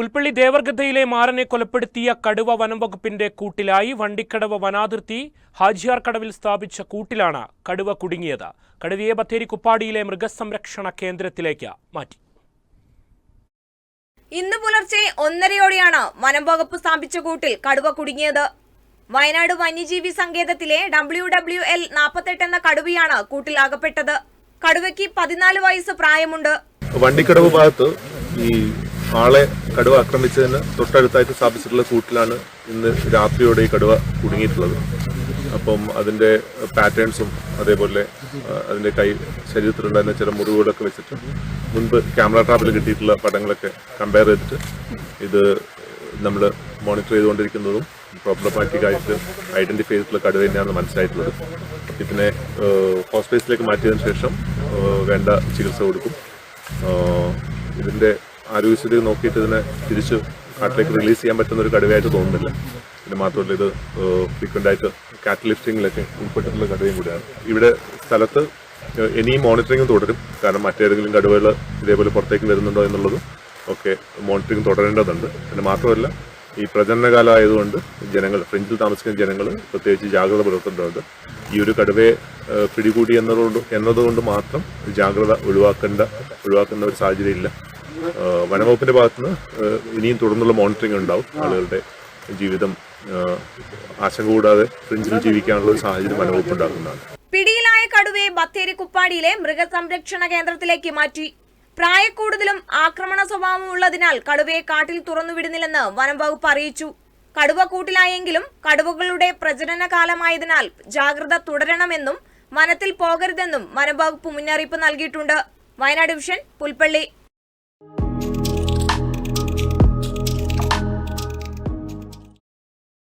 പുൽപ്പള്ളി ദേവർഗദ്ധയിലെ മാറനെ കൊലപ്പെടുത്തിയ കടുവ വനംവകുപ്പിന്റെ കൂട്ടിലായി വണ്ടിക്കടവ വനാതിർത്തി ഹാജിയാർ കടവിൽ സ്ഥാപിച്ച കൂട്ടിലാണ് കടുവ കുടുങ്ങിയത്. കടുവയെ ബത്തേരി കുപ്പാടിയിലെ മൃഗസംരക്ഷണ കേന്ദ്രത്തിലേക്ക് മാറ്റി. ഇന്ന് പുലർച്ചെ ഒന്നരയോടെയാണ് വനം വകുപ്പ് സ്ഥാപിച്ച കൂട്ടിൽ കടുവ കുടുങ്ങിയത്. വയനാട് വന്യജീവി സങ്കേതത്തിലെ ഡബ്ല്യു ഡബ്ല്യു എൽ നാൽപ്പത്തെട്ട് എന്ന കടുവയാണ് കൂട്ടിൽ അകപ്പെട്ടത് കടുവയ്ക്ക് പതിനാല് വയസ്സ് പ്രായമുണ്ട്. വണ്ടിക്കടവ് ഭാഗത്ത് ഈ ആളെ കടുവ ആക്രമിച്ചതിന് തൊട്ടടുത്തായിട്ട് സ്ഥാപിച്ചിട്ടുള്ള കൂട്ടിലാണ് ഇന്ന് രാത്രിയോടെ ഈ കടുവ കുടുങ്ങിയിട്ടുള്ളത്. അപ്പം അതിന്റെ പാറ്റേൺസും അതേപോലെ അതിന്റെ കൈ ശരീരത്തിലുണ്ടായിരുന്ന ചില മുറിവുകളൊക്കെ വെച്ചിട്ട് മുൻപ് ക്യാമറ ട്രാപ്പിൽ കിട്ടിയിട്ടുള്ള പടങ്ങളൊക്കെ കമ്പയർ ചെയ്തിട്ട് ഇത് നമ്മൾ മോണിറ്റർ ചെയ്തുകൊണ്ടിരിക്കുന്നതും പ്രോബ്ലമാറ്റിക് ആയിട്ട് ഐഡന്റിഫൈ ചെയ്തിട്ടുള്ള കടുവ തന്നെയാണ് മനസ്സിലായിട്ടുള്ളത്. ഇതിനെ ഹോസ്പിറ്റലിലേക്ക് മാറ്റിയതിന് ശേഷം വേണ്ട ചികിത്സ കൊടുക്കും. ഇതിന്റെ ആരോഗ്യസ്ഥിതി നോക്കിയിട്ട് ഇതിനെ തിരിച്ച് കാട്ടിലേക്ക് റിലീസ് ചെയ്യാൻ പറ്റുന്ന ഒരു കടുവയായിട്ട് തോന്നുന്നില്ല. പിന്നെ മാത്രമല്ല ഇത് ഫ്രീക്വന്റായിട്ട് കാറ്റ് ലിഫ്റ്റിങ്ങിലൊക്കെ ഉൾപ്പെട്ടിട്ടുള്ള കടുവയും കൂടിയാണ്. ഇവിടെ സ്ഥലത്ത് ഇനിയും മോണിറ്ററിംഗ് തുടരും. കാരണം മറ്റേതെങ്കിലും കടുവകൾ ഇതേപോലെ പുറത്തേക്ക് വരുന്നുണ്ടോ എന്നുള്ളതും ഒക്കെ മോണിറ്ററിംഗ് തുടരേണ്ടതുണ്ട്. പിന്നെ മാത്രമല്ല ഈ പ്രജനനകാലം ആയതുകൊണ്ട് ജനങ്ങൾ ഫ്രിഞ്ചിൽ താമസിക്കുന്ന ജനങ്ങൾ പ്രത്യേകിച്ച് ജാഗ്രത പുലർത്തേണ്ടതുണ്ട്. ഈ ഒരു കടുവയെ പിടികൂടി എന്നതുകൊണ്ട് എന്നതുകൊണ്ട് മാത്രം ജാഗ്രത ഒഴിവാക്കേണ്ട ഒഴിവാക്കുന്ന ഒരു സാഹചര്യം ഇല്ല ഏഹ്, വനംവകുപ്പിന്റെ ഭാഗത്തുനിന്ന് ഇനിയും തുടർന്നുള്ള മോണിറ്ററിംഗ് ഉണ്ടാവും. ആളുകളുടെ ജീവിതം ആശങ്ക കൂടാതെ ഫ്രിഞ്ചിൽ ജീവിക്കാനുള്ള ഒരു സാഹചര്യം വനംവകുപ്പ് ഉണ്ടാക്കുന്നതാണ്. പിടിയിലായ കടുവയെ ബത്തേരി കുപ്പാടിയിലെ മൃഗസംരക്ഷണ കേന്ദ്രത്തിലേക്ക് മാറ്റി. പ്രായക്കൂടുതലും ആക്രമണ സ്വഭാവം ഉള്ളതിനാൽ കടുവയെ കാട്ടിൽ തുറന്നുവിടുന്നില്ലെന്ന് വനം വകുപ്പ് അറിയിച്ചു. കടുവ കൂട്ടിലായെങ്കിലും കടുവകളുടെ പ്രജനന കാലമായതിനാൽ ജാഗ്രത തുടരണമെന്നും വനത്തിൽ പോകരുതെന്നും വനം വകുപ്പ് മുന്നറിയിപ്പ് നൽകിയിട്ടുണ്ട്. വയനാട് ഡിവിഷൻ പുൽപ്പള്ളി.